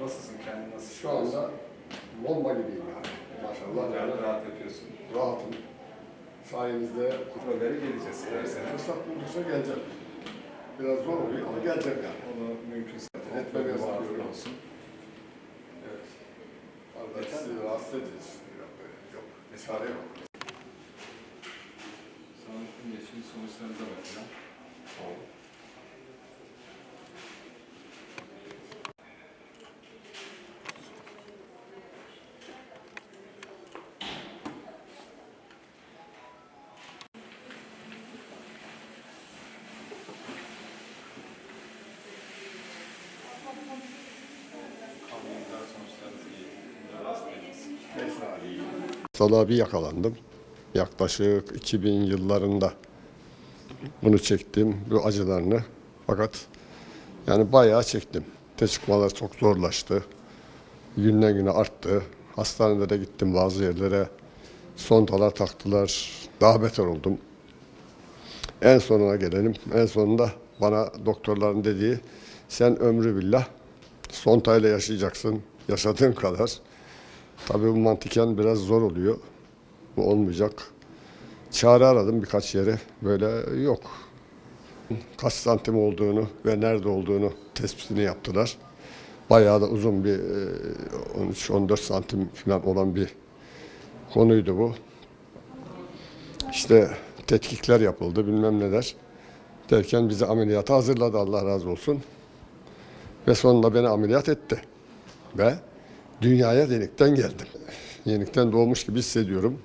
Nasılsın kendin nasıl? Şu anda bomba gibiyim yani. Maşallah yani yani rahat yapıyorsun. rahatım. Sayenizde Kontrollere geleceğiz her sene. fırsat buldukça geleceğim. Biraz zor oluyor ama geleceğim yani. Onu mümkünse Etmemeye bakıyorum. olsun. Evet. Arada sizi rahatsız edeceğiz. Yok, yok. Çare yok. Geçim sonuçlarınıza bakacağım. Bir yakalandım. Yaklaşık 2000 yıllarında bunu çektim, bu acılarını. Fakat yani bayağı çektim. Te çıkmalar çok zorlaştı. Günden güne arttı. Hastanelere gittim bazı yerlere. Sontalar taktılar. Daha beter oldum. En sonuna gelelim. En sonunda bana doktorların dediği sen ömrü billah sontayla yaşayacaksın. Yaşadığın kadar. Tabii bu mantıken biraz zor oluyor. Bu olmayacak. Çare aradım birkaç yere. Böyle yok. Kaç santim olduğunu ve nerede olduğunu tespitini yaptılar. Bayağı da uzun bir e, 13-14 santim falan olan bir konuydu bu. İşte tetkikler yapıldı bilmem neler. Derken bizi ameliyata hazırladı Allah razı olsun. Ve sonunda beni ameliyat etti. Ve dünyaya yenikten geldim. Yenikten doğmuş gibi hissediyorum.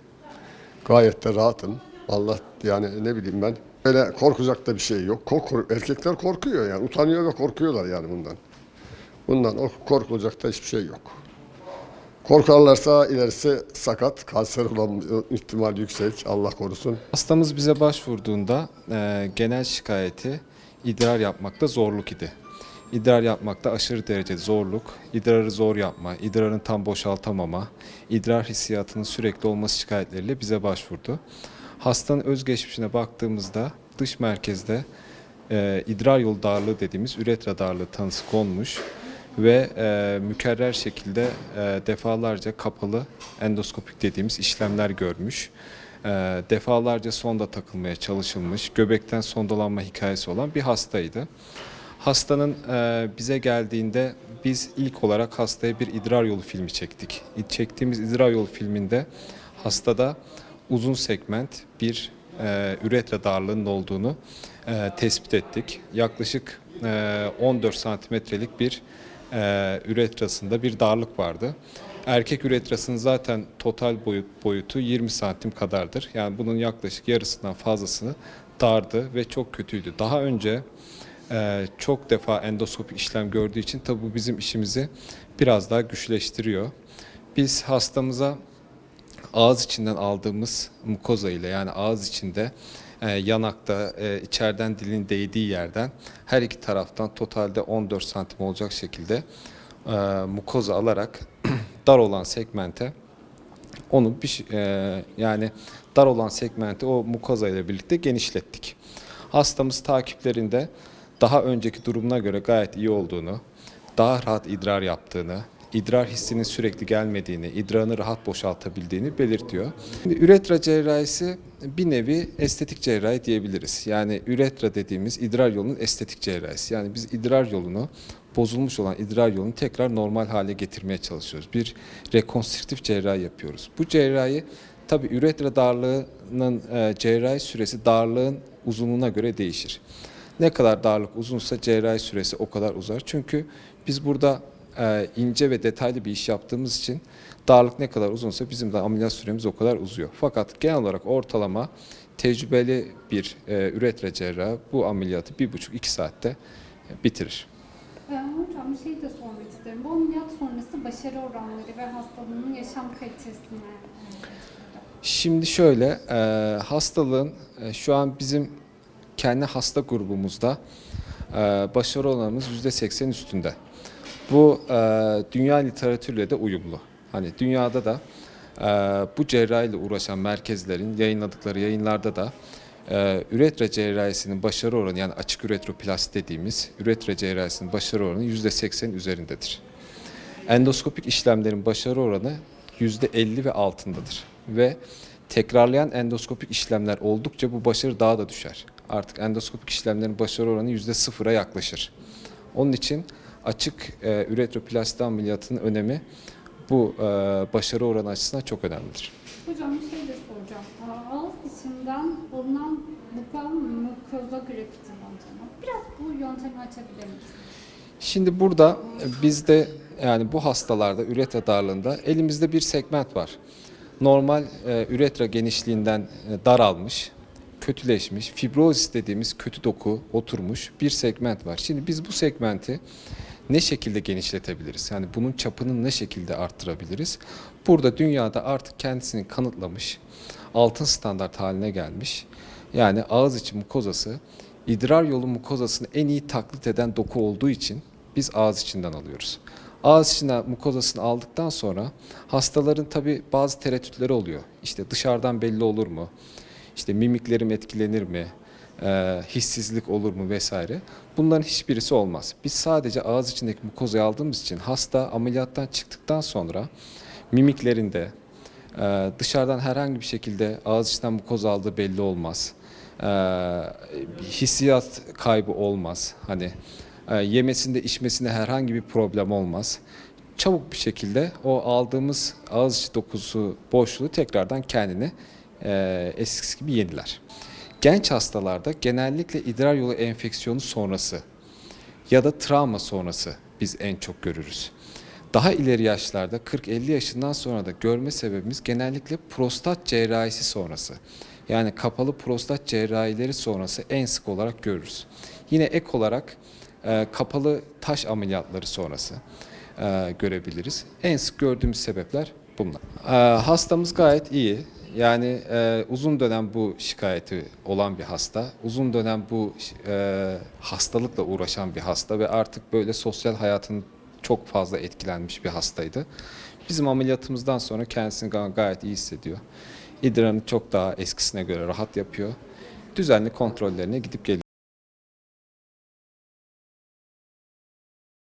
Gayet de rahatım. Allah yani ne bileyim ben. Böyle korkacak da bir şey yok. Kork, erkekler korkuyor yani. Utanıyor ve korkuyorlar yani bundan. Bundan korkulacak da hiçbir şey yok. Korkarlarsa ilerisi sakat, kanser olan ihtimal yüksek. Allah korusun. Hastamız bize başvurduğunda e, genel şikayeti idrar yapmakta zorluk idi. İdrar yapmakta aşırı derecede zorluk, idrarı zor yapma, idrarın tam boşaltamama, idrar hissiyatının sürekli olması şikayetleriyle bize başvurdu. Hastanın özgeçmişine baktığımızda dış merkezde e, idrar yolu darlığı dediğimiz üretra darlığı tanısı konmuş ve e, mükerrer şekilde e, defalarca kapalı endoskopik dediğimiz işlemler görmüş. E, defalarca sonda takılmaya çalışılmış, göbekten sondalanma hikayesi olan bir hastaydı. Hastanın e, bize geldiğinde biz ilk olarak hastaya bir idrar yolu filmi çektik. Çektiğimiz idrar yolu filminde hastada uzun segment bir e, üretra darlığının olduğunu e, tespit ettik. Yaklaşık e, 14 santimetrelik bir üretrasında bir darlık vardı. Erkek üretrasının zaten total boyut, boyutu 20 santim kadardır. Yani bunun yaklaşık yarısından fazlasını dardı ve çok kötüydü. Daha önce çok defa endoskopik işlem gördüğü için tabi bu bizim işimizi biraz daha güçleştiriyor. Biz hastamıza ağız içinden aldığımız mukoza ile yani ağız içinde e, yanakta e, içeriden dilin değdiği yerden her iki taraftan totalde 14 santim olacak şekilde e, mukoza alarak dar olan segmente onu bir, yani dar olan segmenti o mukoza ile birlikte genişlettik. Hastamız takiplerinde daha önceki durumuna göre gayet iyi olduğunu, daha rahat idrar yaptığını, idrar hissinin sürekli gelmediğini, idrarını rahat boşaltabildiğini belirtiyor. Şimdi üretra cerrahisi bir nevi estetik cerrahi diyebiliriz. Yani üretra dediğimiz idrar yolunun estetik cerrahisi. Yani biz idrar yolunu bozulmuş olan idrar yolunu tekrar normal hale getirmeye çalışıyoruz. Bir rekonstrüktif cerrahi yapıyoruz. Bu cerrahi tabi üretra darlığının e, cerrahi süresi darlığın uzunluğuna göre değişir. Ne kadar darlık uzunsa cerrahi süresi o kadar uzar. Çünkü biz burada e, ince ve detaylı bir iş yaptığımız için darlık ne kadar uzunsa bizim de ameliyat süremiz o kadar uzuyor. Fakat genel olarak ortalama tecrübeli bir e, üretra cerrahı bu ameliyatı bir buçuk iki saatte bitirir. Ee, Hocam bir şey de sormak isterim. Bu ameliyat sonrası başarı oranları ve hastalığın yaşam kalitesine Şimdi şöyle, e, hastalığın e, şu an bizim kendi hasta grubumuzda e, başarı oranımız %80 üstünde. Bu e, dünya literatürle de uyumlu. Hani dünyada da e, bu cerrahiyle uğraşan merkezlerin yayınladıkları yayınlarda da e, üretra cerrahisinin başarı oranı yani açık üretroplasti dediğimiz üretra cerrahisinin başarı oranı %80 üzerindedir. Endoskopik işlemlerin başarı oranı %50 ve altındadır. Ve tekrarlayan endoskopik işlemler oldukça bu başarı daha da düşer. Artık endoskopik işlemlerin başarı oranı %0'a yaklaşır. Onun için açık e, üretroplasti ameliyatının önemi bu e, başarı oranı açısından çok önemlidir. Hocam bir şey de soracağım. Ağız içinden alınan bukal mukozografiti yöntemi. Biraz bu yöntemi açabilir misiniz? Şimdi burada e, bizde yani bu hastalarda üretra darlığında elimizde bir segment var. Normal e, üretra genişliğinden e, daralmış, kötüleşmiş, fibrozis dediğimiz kötü doku oturmuş bir segment var. Şimdi biz bu segmenti ne şekilde genişletebiliriz? Yani bunun çapını ne şekilde arttırabiliriz? Burada dünyada artık kendisini kanıtlamış, altın standart haline gelmiş. Yani ağız içi mukozası idrar yolu mukozasını en iyi taklit eden doku olduğu için biz ağız içinden alıyoruz. Ağız içinden mukozasını aldıktan sonra hastaların tabi bazı tereddütleri oluyor. İşte dışarıdan belli olur mu? İşte mimiklerim etkilenir mi? Ee, hissizlik olur mu vesaire. Bunların hiçbirisi olmaz. Biz sadece ağız içindeki mukozayı aldığımız için hasta ameliyattan çıktıktan sonra mimiklerinde e, dışarıdan herhangi bir şekilde ağız içinden mukoza aldığı belli olmaz. Ee, hissiyat kaybı olmaz. Hani e, yemesinde içmesinde herhangi bir problem olmaz. Çabuk bir şekilde o aldığımız ağız içi dokusu boşluğu tekrardan kendini e, eskisi gibi yeniler. Genç hastalarda genellikle idrar yolu enfeksiyonu sonrası ya da travma sonrası biz en çok görürüz. Daha ileri yaşlarda 40-50 yaşından sonra da görme sebebimiz genellikle prostat cerrahisi sonrası. Yani kapalı prostat cerrahileri sonrası en sık olarak görürüz. Yine ek olarak e, kapalı taş ameliyatları sonrası e, görebiliriz. En sık gördüğümüz sebepler bunlar. E, hastamız gayet iyi. Yani e, uzun dönem bu şikayeti olan bir hasta, uzun dönem bu e, hastalıkla uğraşan bir hasta ve artık böyle sosyal hayatın çok fazla etkilenmiş bir hastaydı. Bizim ameliyatımızdan sonra kendisini ga- gayet iyi hissediyor. İdrarını çok daha eskisine göre rahat yapıyor. Düzenli kontrollerine gidip geliyor.